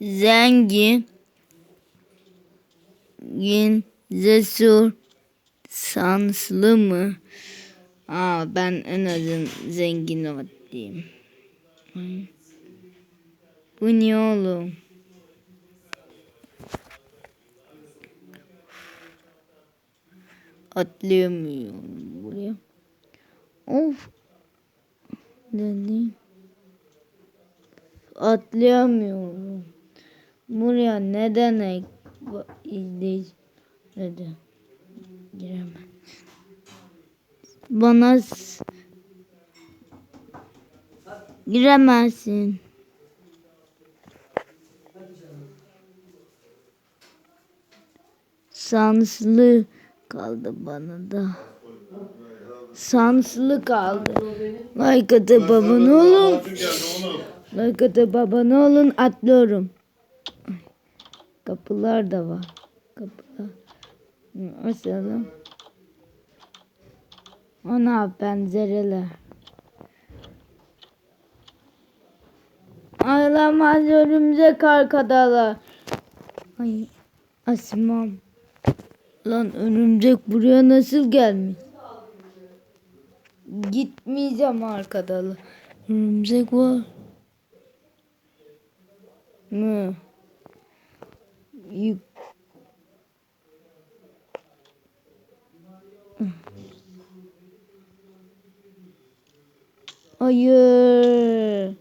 zengin, zengin, cesur, şanslı mı? Aa, ben en azın zengin olayım. Hı. Bu ne oğlum? Atlayamıyorum buraya. Of. Dedi. Atlayamıyorum. Buraya neden izleyici neden giremem. Bana giremezsin. Şanslı kaldı bana da. Şanslı kaldı. Like atıp abone olun. Like atıp abone olun. Atlıyorum. Kapılar da var. Kapılar. Açalım. Ana pencereler. Ağlamaz örümcek arkadalar. Ay asmam. Lan örümcek buraya nasıl gelmiş? Gitmeyeceğim arkadaşlar. Örümcek var. Mı? you. Oh, yeah.